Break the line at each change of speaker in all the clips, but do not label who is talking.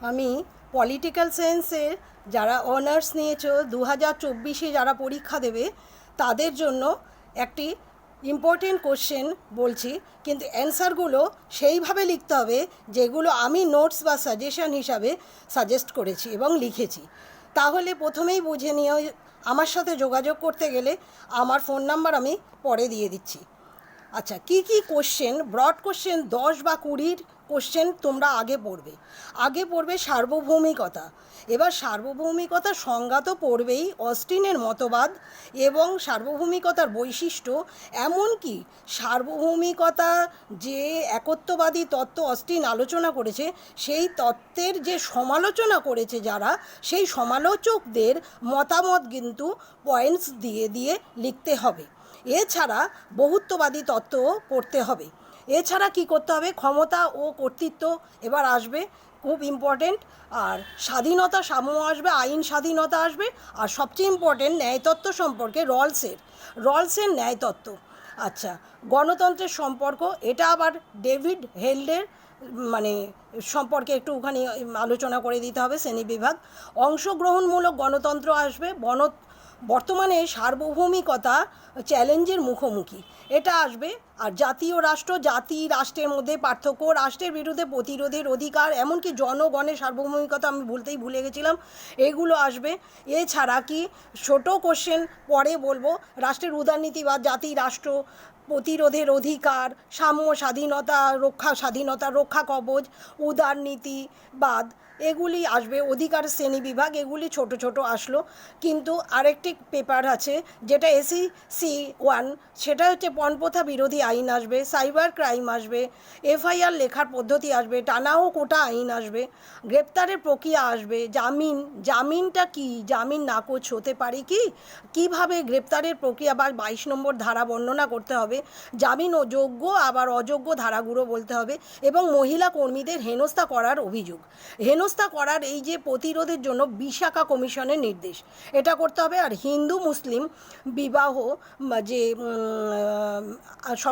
আমি পলিটিক্যাল সায়েন্সের যারা অনার্স নিয়েছো দু হাজার চব্বিশে যারা পরীক্ষা দেবে, তাদের জন্য একটি ইম্পর্টেন্ট কোশ্চেন বলছি। কিন্তু অ্যান্সারগুলো সেইভাবে লিখতে হবে, যেগুলো আমি নোটস বা সাজেশন হিসাবে সাজেস্ট করেছি এবং লিখেছি। তাহলে প্রথমেই বুঝে নিয়ে আমার সাথে যোগাযোগ করতে গেলে আমার ফোন নাম্বার আমি পরে দিয়ে দিচ্ছি। আচ্ছা কি কি কোশ্চেন ব্রড কোশ্চেন দশ বা কুড়ির কোশ্চেন তোমরা আগে পড়বে। আগে পড়বে সার্বভৌমিকতা। এবার সার্বভৌমিকতা সংজ্ঞা তো পড়বেই অস্টিনের মতবাদ এবং সার্বভৌমিকতার বৈশিষ্ট্য। এমনকি সার্বভৌমিকতা যে একত্ববাদী তত্ত্ব অস্টিন আলোচনা করেছে, সেই তত্ত্বের যে সমালোচনা করেছে যারা, সেই সমালোচকদের মতামত কিন্তু পয়েন্টস দিয়ে দিয়ে লিখতে হবে। এছাড়া বহুত্ববাদী তত্ত্বও পড়তে হবে। এছাড়া কি করতে হবে? ক্ষমতা ও কর্তৃত্ব এবার আসবে, খুব ইম্পর্টেন্ট আর স্বাধীনতা সাম্য আসবে, আইন স্বাধীনতা আসবে, আর সবচেয়ে ইম্পর্টেন্ট ন্যায়তত্ত্ব সম্পর্কে রলসের রলসের ন্যায়তত্ত্ব। আচ্ছা গণতন্ত্রের সম্পর্ক, এটা আবার ডেভিড হেল্ডের মানে সম্পর্কে একটুখানি আলোচনা করে দিতে হবে শ্রেণীবিভাগ অংশগ্রহণমূলক গণতন্ত্র আসবে বন বর্তমানে সার্বভৌমিকতা চ্যালেঞ্জের মুখোমুখি। এটা আসবে আর জাতীয় রাষ্ট্র, জাতি, রাষ্ট্রের মধ্যে পার্থক্য, রাষ্ট্রের বিরুদ্ধে প্রতিরোধের অধিকার, এমনকি জনগণের সার্বভৌমিকতা আমি বলতেই ভুলে গেছিলাম, এগুলো আসবে। এছাড়া কি ছোটো কোশ্চেন পরে বলব, রাষ্ট্রের উদারনীতি বা জাতি, রাষ্ট্র প্রতিরোধের অধিকার, সাম্য স্বাধীনতা, রক্ষা স্বাধীনতা, রক্ষা কবচ, উদারনীতিবাদ, এগুলি আসবে। অধিকার শ্রেণি বিভাগ, এগুলি ছোট ছোট আসলো। কিন্তু আরেকটি পেপার আছে, যেটা এসি সি ওয়ান সেটা হচ্ছে পণপ্রথা বিরোধী আইন আসবে, সাইবার ক্রাইম আসবে, এফআইআর লেখার পদ্ধতি আসবে, টানা ও কোটা আইন আসবে, গ্রেপ্তারের প্রক্রিয়া আসবে, জামিন, জামিনটা কি, জামিন নাকচ হতে পারে কি, কীভাবে গ্রেপ্তারের প্রক্রিয়া বা বাইশ নম্বর ধারা বর্ণনা করতে হবে, জামিন ও যোগ্য, আবার অযোগ্য ধারাগুলো বলতে হবে, এবং মহিলা কর্মীদের হেনস্থা করার অভিযোগ। হেনস্থা করার এই যে প্রতিরোধের জন্য বিশাখা কমিশনের নির্দেশ, এটা করতে হবে। আর হিন্দু, মুসলিম বিবাহ, যে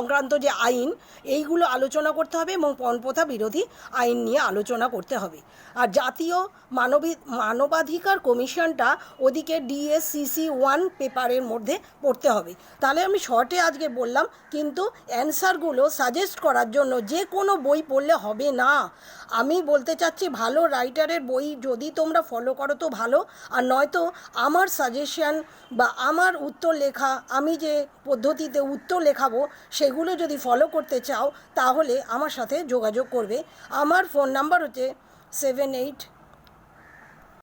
সংক্রান্ত যে আইন, এইগুলো আলোচনা করতে হবে এবং পণপ্রথা বিরোধী আইন নিয়ে আলোচনা করতে হবে। আর জাতীয় মানবী, মানবাধিকার কমিশনটা ওদিকে ডিএসসিসি ওয়ান পেপারের মধ্যে পড়তে হবে। তাহলে আমি শর্টে আজকে বললাম, কিন্তু অ্যান্সারগুলো সাজেস্ট করার জন্য যে কোনো বই পড়লে হবে না। আমি বলতে চাচ্ছি, ভালো রাইটারের বই যদি তোমরা ফলো করো তো ভালো, আর নয়তো আমার সাজেশন বা আমার উত্তর লেখা, আমি যে পদ্ধতিতে উত্তর লেখাবো সেগুলো যদি ফলো করতে চাও, তাহলে আমার সাথে যোগাযোগ করবে। আমার ফোন নাম্বার হচ্ছে সেভেন এইট